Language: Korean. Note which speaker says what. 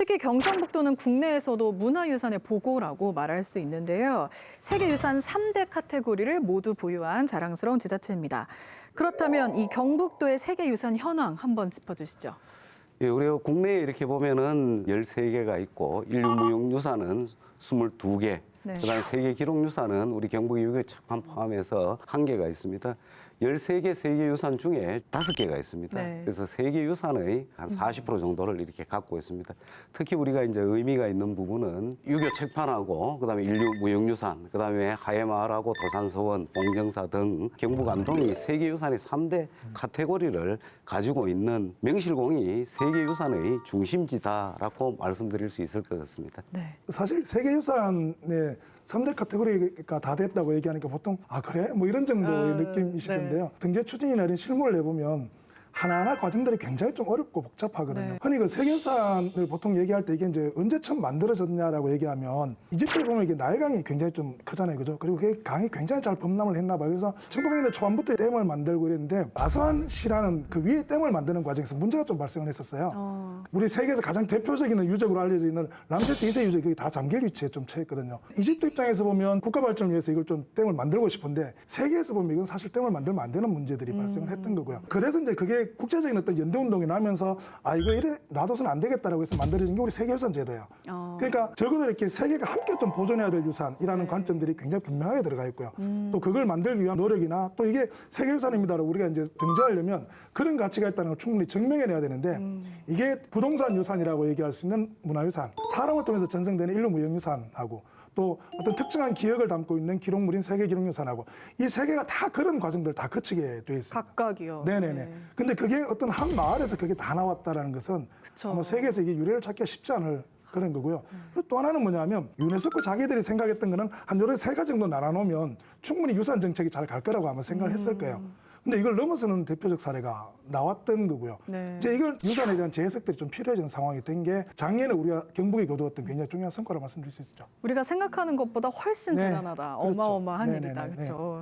Speaker 1: 특히 경상북도는 국내에서도 문화유산의 보고라고 말할 수 있는데요. 세계유산 3대 카테고리를 모두 보유한 자랑스러운 지자체입니다. 그렇다면 이 경북도의 세계유산 현황 한번 짚어주시죠.
Speaker 2: 예, 우리가 국내에 이렇게 보면은 13개가 있고 인류무형유산은 22개,
Speaker 1: 네.
Speaker 2: 그다음에 세계 기록 유산은 우리 경북 유교 책판 포함해서 한 개가 있습니다. 13개 세계 유산 중에 5개가 있습니다.
Speaker 1: 네.
Speaker 2: 그래서 세계 유산의 한 40% 정도를 이렇게 갖고 있습니다. 특히 우리가 이제 의미가 있는 부분은 유교 책판하고 그다음에 인류 무형유산, 그다음에 하회마을하고 도산서원, 봉정사 등 경북 안동이 세계 유산의 3대 카테고리를 가지고 있는 명실공히 세계 유산의 중심지다라고 말씀드릴 수 있을 것 같습니다.
Speaker 1: 네.
Speaker 3: 사실 세계 유산의 삼대 카테고리가 다 됐다고 얘기하니까 보통 아 그래? 뭐 이런 정도의
Speaker 1: 어,
Speaker 3: 느낌이시던데요. 등재 추진이나 이런 실무를 내보면 하나하나 과정들이 굉장히 좀 어렵고 복잡하거든요.
Speaker 1: 네.
Speaker 3: 흔히 그 세계유산을 보통 얘기할 때 이게 이제 언제 처음 만들어졌냐라고 얘기하면 이집트에 보면 이게 나일강이 굉장히 좀 크잖아요. 그죠? 그리고 그 강이 굉장히 잘 범람을 했나 봐요. 그래서 1900년대 초반부터 댐을 만들고 이랬는데 아스완시라는 그 위에 댐을 만드는 과정에서 문제가 좀 발생을 했었어요.
Speaker 1: 어,
Speaker 3: 우리 세계에서 가장 대표적인 유적으로 알려져 있는 람세스 2세 유적이 거기 다 잠길 위치에 좀 처했거든요. 이집트 입장에서 보면 국가 발전을 위해서 이걸 좀 댐을 만들고 싶은데 세계에서 보면 이건 사실 댐을 만들면 안 되는 문제들이 발생을 했던 거고요. 그래서 이제 그게 국제적인 어떤 연대 운동이 나면서 아 이거 이래 놔둬서는 안 되겠다라고 해서 만들어진 게 우리 세계유산 제도예요.
Speaker 1: 어.
Speaker 3: 그러니까 적어도 이렇게 세계가 함께 좀 보존해야 될 유산이라는 관점들이 굉장히 분명하게 들어가 있고요. 또 그걸 만들기 위한 노력이나 또 이게 세계유산입니다라고 우리가 이제 등재하려면 그런 가치가 있다는 걸 충분히 증명해내야 되는데 이게 부동산 유산이라고 얘기할 수 있는 문화유산, 사람을 통해서 전승되는 인류 무형유산하고 또 어떤 특정한 기억을 담고 있는 기록물인 세계 기록유산하고 이세 개가 다 그런 과정들을 다 거치게 돼 있습니다.
Speaker 1: 각각이요.
Speaker 3: 네네네.
Speaker 1: 네.
Speaker 3: 근데 그게 어떤 한 마을에서 그게 다 나왔다라는 것은
Speaker 1: 그쵸.
Speaker 3: 아마 세계에서 이게 유래를 찾기가 쉽지 않을 그런 거고요.
Speaker 1: 음.
Speaker 3: 그리고 또 하나는 뭐냐면 유네스코 자기들이 생각했던 거는 한 요런 세 가지 정도 나눠놓으면 충분히 유산 정책이 잘 갈 거라고 아마 생각을 했을 거예요.
Speaker 1: 음.
Speaker 3: 근데 이걸 넘어서는 대표적 사례가 나왔던 거고요.
Speaker 1: 네.
Speaker 3: 이제 이걸 유산에 대한 재해석들이 좀 필요해지는 상황이 된 게 작년에 우리가 경북에 거두었던 굉장히 중요한 성과라고 말씀드릴 수 있죠.
Speaker 1: 우리가 생각하는 것보다 훨씬
Speaker 3: 네,
Speaker 1: 대단하다.
Speaker 3: 그렇죠.
Speaker 1: 어마어마한
Speaker 3: 네네네,
Speaker 1: 일이다.
Speaker 3: 네.
Speaker 1: 그렇죠.